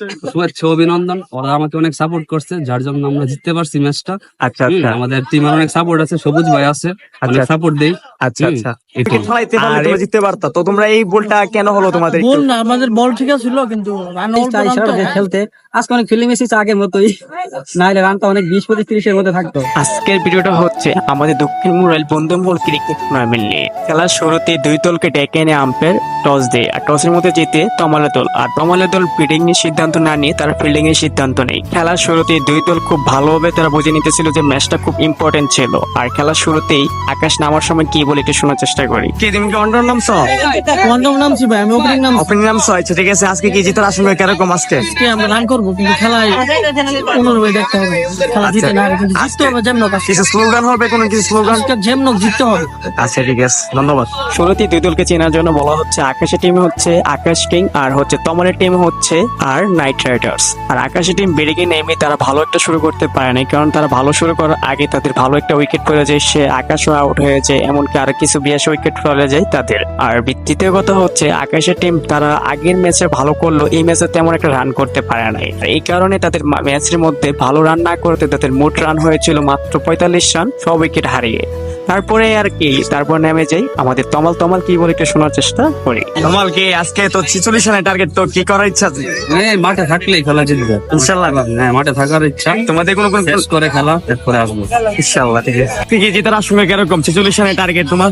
শুভেচ্ছা অভিনন্দন। ওরা আমাকে অনেক সাপোর্ট করছে যার জন্য আমরা জিততে পারছি ম্যাচটা আচ্ছা আচ্ছা। আমাদের টিমের অনেক সাপোর্ট আছে সবুজ ভাই আছে অনেক আচ্ছা। সাপোর্ট দেই। আচ্ছা আচ্ছা। খেলাইতে পারলে তোমরা জিততে পারতা। তো তোমরা এই বলটা কেন হলো তোমাদের বল না আমাদের বল ঠিক ছিল কিন্তু রান খেলতে। আজকে অনেক ফিল্ডিং এসেছে আগের মতোই। নাহলে রানটা অনেক বিশ পঁচিশ ত্রিশের মধ্যে থাকতো। আজকের ভিডিওটা হচ্ছে আমাদের দক্ষিণ মুরাইল ক্রিকেট টুর্নামেন্ট নিয়ে। খেলার শুরুতে দুই দলকে ডেকে এনে আম্পায়ার টস দেয়। আর টসের মধ্যে জিতে তমালা দল। আর তমালা দল ব্যাটিং এর সিদ্ধান্ত না নিয়ে তারা ফিল্ডিং এর সিদ্ধান্ত নেই খেলার শুরুতে দুই দল খুব ভালোভাবে তারা বুঝে নিতেছিল যে ম্যাচটা খুব ইম্পর্টেন্ট ছিল। আর খেলার শুরুতেই আকাশ নামার সময় কি বলে একটু শোনার চেষ্টা করি। কি তুমি কি অন্ডার নামছো কোয়ান্টাম নামছি ভাই আমি ওপেনিং নাম ওপেনিং নামছো আচ্ছা ঠিক আছে আজকে কি জিতার আশঙ্কা কীরকম আজকে? আজকে আমরা রান করব কিন্তু খেলায় পনেরো ভাই দেখতে হবে। খেলা জিতে না কিন্তু জিততে হবে যেমন কিছু স্লোগান হবে কোনো কিছু স্লোগান আজকে যেমন জিততে হবে। আচ্ছা ঠিক আছে ধন্যবাদ। শুরুতে দুই দলকে চেনার জন্য বলা হচ্ছে আকাশের টিমে হচ্ছে আকাশ কিং আর হচ্ছে তমলের টিমে হচ্ছে আর নাইট রাইডার্স আর আকাশের টিম বেরিয়ে নেমে তারা ভালো একটা শুরু করতে পারে নাই, কারণ তারা ভালো শুরু করার আগে তাদের ভালো একটা উইকেট পড়ে যায়, সে আকাশও আউট হয়ে যায়, এমনকি আর কিছু বিয়াস উইকেট ফলে যায় তাদের। আর দ্বিতীয় কথা হচ্ছে আকাশের টিম তারা আগের ম্যাচে ভালো করল, এই ম্যাচে তেমন একটা রান করতে পারে নাই। এই কারণে তাদের ম্যাচের মধ্যে ভালো রান না করতে তাদের মোট রান হয়েছিল মাত্র পঁয়তাল্লিশ রান সব উইকেট হারিয়ে। তারপরে আর কি তারপর নেমে যাই। আমাদের তমাল তমাল কি বলে একটু শোনার চেষ্টা করি। তোমার কি আজকে তো ছিচল্লিশ রানের টার্গেট তো কি করার ইচ্ছা আছে? মাঠে থাকলেই খেলা জিতবে। ইনশাল্লাহ হ্যাঁ মাঠে থাকার ইচ্ছা। তোমাদের কোনো কোনো শেষ করে খেলা এরপরে আসব। ইনশাল্লাহ ঠিক আছে। তুই কি জিতার আশঙ্কা কীরকম? ছিচল্লিশ রানের টার্গেট তোমার?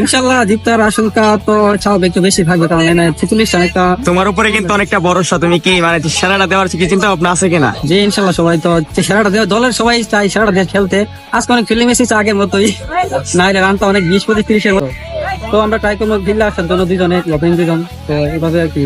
ইনশাল্লাহ জিতার আশঙ্কা তো স্বাভাবিক একটু বেশি থাকবে কারণ এনে ছেচল্লিশ তোমার উপরে কিন্তু অনেকটা ভরসা। তুমি কি মানে সেরাটা দেওয়ার কি চিন্তা ভাবনা আছে কিনা? যে ইনশাল্লাহ সবাই তো সেরাটা দেওয়া দলের সবাই চাই সেরাটা দিয়ে খেলতে। আজকে অনেক ফিল্ডিং এসেছে আগের মতোই। না হলে তো অনেক বিশ, পঁচিশ, তিরিশের মতো। তো আমরা ট্রাই করব ভিল্লা আসার দুজনে দুজন তো এভাবে আর কি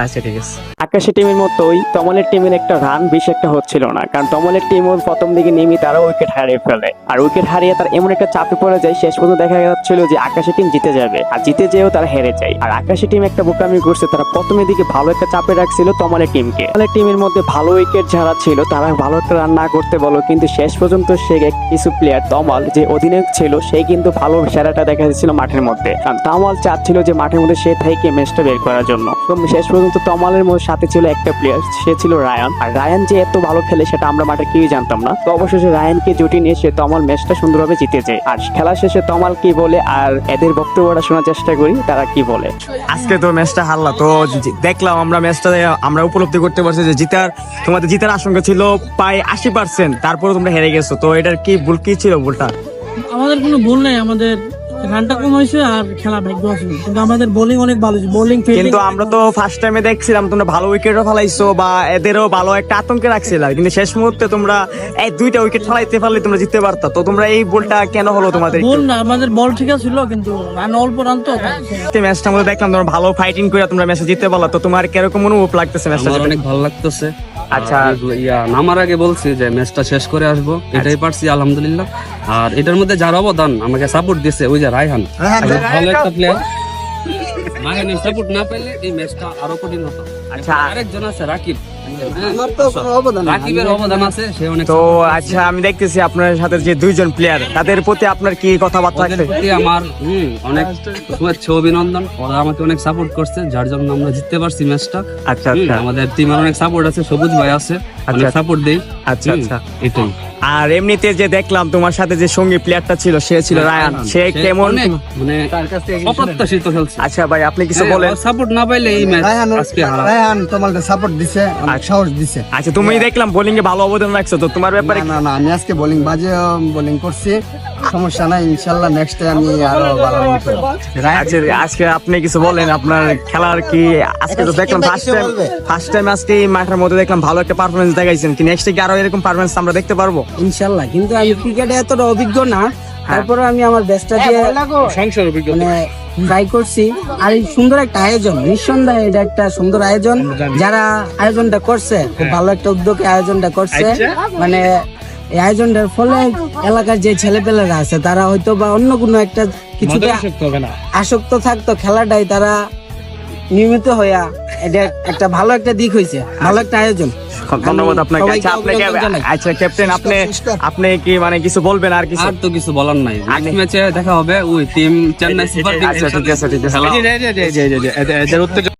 আচ্ছা ঠিক আছে। আকাশের টিমের মতোই তমলের টিমের একটা রান বেশি একটা হচ্ছিল না। কারণ তমলের টিম প্রথম দিকে নেমে তারা উইকেট হারিয়ে ফেলে। আর উইকেট হারিয়ে তার এমন একটা চাপে পড়ে যায়, শেষ পর্যন্ত দেখা যাচ্ছিল যে আকাশের টিম জিতে যাবে। আর জিতে যেও তারা হেরে যায়। আর আকাশের টিম একটা বোকামি করছে, তারা প্রথমের দিকে ভালো একটা চাপে রাখছিল তমলের টিমকে তমলের টিমের মধ্যে ভালো উইকেট যারা ছিল, তারা ভালো একটা রান না করতে বলো, কিন্তু শেষ পর্যন্ত সে কিছু প্লেয়ার তমাল যে অধিনায়ক ছিল, সে কিন্তু ভালো সেরাটা দেখা যাচ্ছিল মাঠের মধ্যে। কারণ তমাল চাচ্ছিল যে মাঠের মধ্যে সে থেকে ম্যাচটা বের করার জন্য। তো শেষ পর্যন্ত তমালের মধ্যে সাথে ছিল একটা প্লেয়ার সে ছিল রায়ান। আর রায়ান যে এত ভালো খেলে সেটা আমরা মাঠে কেউই জানতাম না। তো অবশেষে রায়ানকে জুটি নিয়ে সে তমাল ম্যাচটা সুন্দরভাবে জিতে যায়। আর খেলা শেষে তমাল কি বলে আর এদের বক্তব্যটা শোনার চেষ্টা করি তারা কি বলে? আজকে তো ম্যাচটা হারলা তো দেখলাম আমরা ম্যাচটা আমরা উপলব্ধি করতে পারছি যে জিতার তোমাদের জিতার আশঙ্কা ছিল প্রায় আশি পার্সেন্ট তারপরে তোমরা হেরে গেছো। তো এটার কি ভুল কি ছিল ভুলটা? আমাদের কোনো ভুল নেই আমাদের রানটা কম হয়েছে আর খেলা ভাগ্য আছে। কিন্তু আমাদের বোলিং অনেক ভালো বোলিং কিন্তু আমরা তো ফার্স্ট টাইমে দেখছিলাম তোমরা ভালো উইকেটও ফেলাইছো বা এদেরও ভালো একটা আতঙ্কে রাখছিল। কিন্তু শেষ মুহূর্তে তোমরা এই দুইটা উইকেট ফেলাইতে পারলে তোমরা জিততে পারতা। তো তোমরা এই বলটা কেন হলো তোমাদের বল না আমাদের বল ঠিক ছিল কিন্তু রান অল্প রান তো। ম্যাচটা মধ্যে দেখলাম তোমরা ভালো ফাইটিং করে তোমরা ম্যাচে জিততে পারলা। তো তোমার কীরকম অনুভব লাগতেছে ম্যাচটা অনেক ভালো লাগতেছে। আচ্ছা। ইয়া নামার আগে বলছি যে ম্যাচটা শেষ করে আসব। এটাই পারছি আলহামদুলিল্লাহ। আর এটার মধ্যে যার অবদান আমাকে সাপোর্ট দিছে ওই যে রায়হান। ভালো একটা প্লেয়ার সাপোর্ট না পেলে এই ম্যাচটা আরও কঠিন হতো। আচ্ছা। আরেকজন আছে রাকিব। রাকিবের অবদান আছে সে অনেক তো আচ্ছা আমি দেখতেছি আপনার সাথে যে দুইজন প্লেয়ার তাদের প্রতি আপনার কি কথাবার্তা আমার অনেক শুভেচ্ছা অভিনন্দন। ওরা আমাকে অনেক সাপোর্ট করছে যার জন্য আমরা জিততে পারছি ম্যাচটা আচ্ছা আচ্ছা। আমাদের টিমের অনেক সাপোর্ট আছে সবুজ ভাই আছে অনেক আচ্ছা। সাপোর্ট দেই। আচ্ছা আচ্ছা। এটাই। আর এমনিতে যে দেখলাম তোমার সাথে যে সঙ্গী প্লেয়ারটা ছিল সে ছিল রায়ান। সে কেমন? মানে অপ্রত্যাশিত খেলছে। আচ্ছা ভাই আপনি কিছু হ্যাঁ, বলেন। সাপোর্ট না পাইলে এই ম্যাচ আজকে হারা তোমাকে সাপোর্ট দিছে। সাহস দিছে। আচ্ছা তুমি দেখলাম বোলিং এ ভালো অবদান রাখছো তো তোমার ব্যাপারে না না আমি আজকে বোলিং বাজে বোলিং করছি। সমস্যা নাই ইনশাল্লাহ নেক্সট আমি আরও ভালো করব। আচ্ছা আজকে আপনি কিছু বলেন আপনার খেলার কি? আজকে তো দেখলাম ফার্স্ট টাইম ফার্স্ট টাইম আজকে এই মাঠের মধ্যে দেখলাম ভালো একটা পারফরমেন্স দেখাইছেন। কি নেক্সট কি আরও এরকম পারফরমেন্স আমরা দেখতে পারব? ইনশাল্লাহ কিন্তু আমি ক্রিকেটে এতটা অভিজ্ঞ না। তারপরে আমি আমার বেস্টটা দিয়ে মানে ট্রাই করছি। আর এই সুন্দর একটা আয়োজন নিঃসন্দেহে এটা একটা সুন্দর আয়োজন। যারা আয়োজনটা করছে খুব ভালো একটা উদ্যোগে আয়োজনটা করছে। মানে এই আয়োজনটার ফলে এলাকার যে ছেলেপেলেরা আছে তারা হয়তো বা অন্য কোনো একটা কিছুতে আসক্ত থাকতো খেলাটাই তারা নিয়মিত হইয়া এটা একটা ভালো একটা দিক হয়েছে ভালো একটা আয়োজন। ধন্যবাদ আপনাকে আচ্ছা আপনাকে আচ্ছা ক্যাপ্টেন আপনি আপনি কি মানে কিছু বলবেন আর কিছু আর তো কিছু বলার নাই নেক্সট ম্যাচে দেখা হবে ওই টিম চেন্নাই সুপার আচ্ছা ঠিক আছে ঠিক আছে কিংস